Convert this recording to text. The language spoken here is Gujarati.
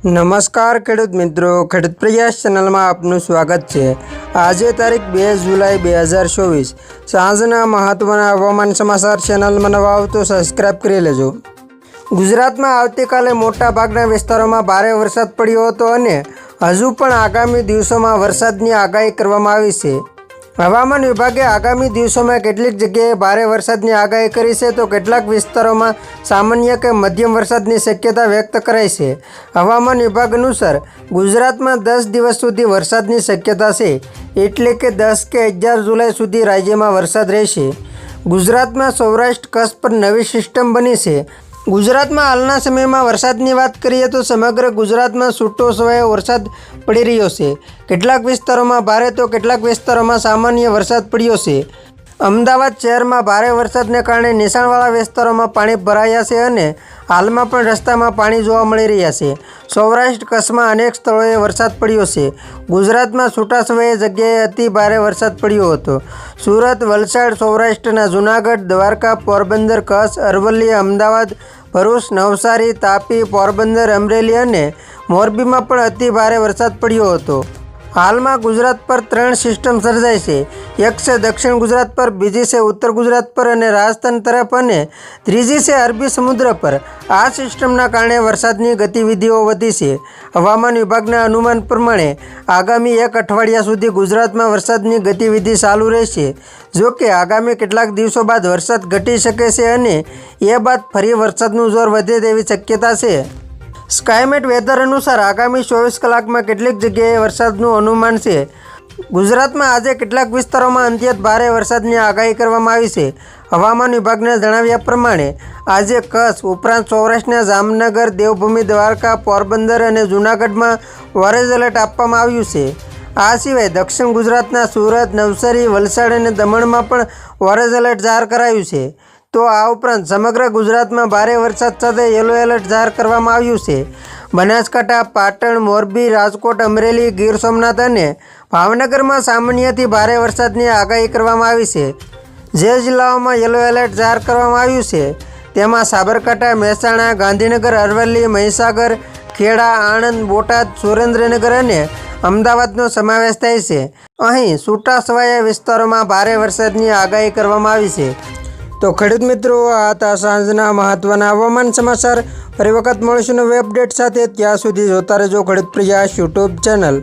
નમસ્કાર ખેડૂત મિત્રો, ખેડૂત પ્રયાસ ચેનલમાં આપનું સ્વાગત છે. આજે તારીખ બે જુલાઈ બે હજાર ચોવીસ. સાંજના મહત્ત્વના હવામાન સમાચાર ચેનલમાં નવા આવતો તો સબસ્ક્રાઈબ કરી લેજો. ગુજરાતમાં આવતીકાલે મોટા ભાગના વિસ્તારોમાં ભારે વરસાદ પડ્યો હતો અને હજુ પણ આગામી દિવસોમાં વરસાદની આગાહી કરવામાં આવી છે. હવામાન વિભાગે આગામી દિવસોમાં કેટલીક જગ્યાએ ભારે વરસાદની આગાહી કરી છે તો કેટલાક વિસ્તારોમાં સામાન્ય કે મધ્યમ વરસાદની શક્યતા વ્યક્ત કરાઈ છે. હવામાન વિભાગ અનુસાર, ગુજરાતમાં દસ દિવસ સુધી વરસાદની શક્યતા છે, એટલે કે દસ કે અગિયાર જુલાઈ સુધી રાજ્યમાં વરસાદ રહેશે. ગુજરાતમાં સૌરાષ્ટ્ર, કચ્છ પર નવી સિસ્ટમ બની છે. ગુજરાતમાં હાલના સમયમાં વરસાદની વાત કરીએ તો સમગ્ર ગુજરાતમાં છૂટો સવાયો વરસાદ પડી રહ્યો છે. કેટલાક વિસ્તારોમાં ભારે તો કેટલાક વિસ્તારોમાં સામાન્ય વરસાદ પડ્યો છે. અમદાવાદ શહેરમાં ભારે વરસાદને કારણે નિશાણવાળા વિસ્તારોમાં પાણી ભરાયા છે અને હાલમાં પણ રસ્તામાં પાણી જોવા મળી રહ્યા છે. સૌરાષ્ટ્ર કચ્છમાં અનેક સ્થળોએ વરસાદ પડ્યો છે. ગુજરાતમાં છૂટાછવાયા જગ્યાએ અતિ ભારે વરસાદ પડ્યો હતો. સુરત, વલસાડ, સૌરાષ્ટ્રના જૂનાગઢ, દ્વારકા, પોરબંદર, કચ્છ, અરવલ્લી, અમદાવાદ, ભરૂચ, નવસારી, તાપી, પોરબંદર, અમરેલી અને મોરબીમાં પણ અતિ ભારે વરસાદ પડ્યો હતો. હાલમાં ગુજરાત પર ત્રણ સિસ્ટમ સર્જાય છે. એક છે દક્ષિણ ગુજરાત પર, બીજી છે ઉત્તર ગુજરાત પર અને રાજસ્થાન તરફ અને ત્રીજી છે અરબી સમુદ્ર પર. આ સિસ્ટમના કારણે વરસાદની ગતિવિધિઓ વધી છે. હવામાન વિભાગના અનુમાન પ્રમાણે આગામી એક અઠવાડિયા સુધી ગુજરાતમાં વરસાદની ગતિવિધિ ચાલુ રહેશે. જો કે આગામી કેટલાક દિવસો બાદ વરસાદ ઘટી શકે છે અને એ બાદ ફરી વરસાદનું જોર વધે તેવી શક્યતા છે. સ્કાયમેટ વેધર અનુસાર આગામી ચોવીસ કલાકમાં કેટલીક જગ્યાએ વરસાદનું અનુમાન છે. ગુજરાતમાં આજે કેટલાક વિસ્તારોમાં અંત્યત ભારે વરસાદની આગાહી કરવામાં આવી છે. હવામાન વિભાગના જણાવ્યા પ્રમાણે, આજે કચ્છ, ઉપરાંત સૌરાષ્ટ્રના જામનગર, દેવભૂમિ, દ્વારકા, પોરબંદર અને જૂનાગઢમાં ઓરેન્જ એલર્ટ આપવામાં આવ્યું છે. આ સિવાય દક્ષિણ ગુજરાતના સુરત, નવસારી, વલસાડ અને દમણમાં પણ ઓરેન્જ એલર્ટ જાહેર કરાયું છે. તો આ ઉપરાંત સમગ્ર ગુજરાતમાં ભારે વરસાદ સાથે યલો એલર્ટ જાહેર કરવામાં આવ્યું છે. બનાસકાંઠા, પાટણ, મોરબી, રાજકોટ, અમરેલી, ગીર સોમનાથ અને ભાવનગરમાં સામાન્યથી ભારે વરસાદની આગાહી કરવામાં આવી છે. જે જિલ્લાઓમાં યલો એલર્ટ જાહેર કરવામાં આવ્યું છે, તેમાં સાબરકાંઠા, મહેસાણા, ગાંધીનગર, અરવલ્લી, મહીસાગર, ખેડા, આણંદ, બોટાદ, સુરેન્દ્રનગર અને અમદાવાદનો સમાવેશ થાય છે. અહીં છૂટાછવાયા વિસ્તારોમાં ભારે વરસાદની આગાહી કરવામાં આવી છે. તો ખેડૂત મિત્રો, આ હતા સાંજના મહત્વના હવામાન સમાચાર. ફરી વખત મળીશું નવી અપડેટ સાથે. ત્યાં સુધી જોતા રહેજો ખેડૂત પ્રયાસ યુટ્યુબ ચેનલ.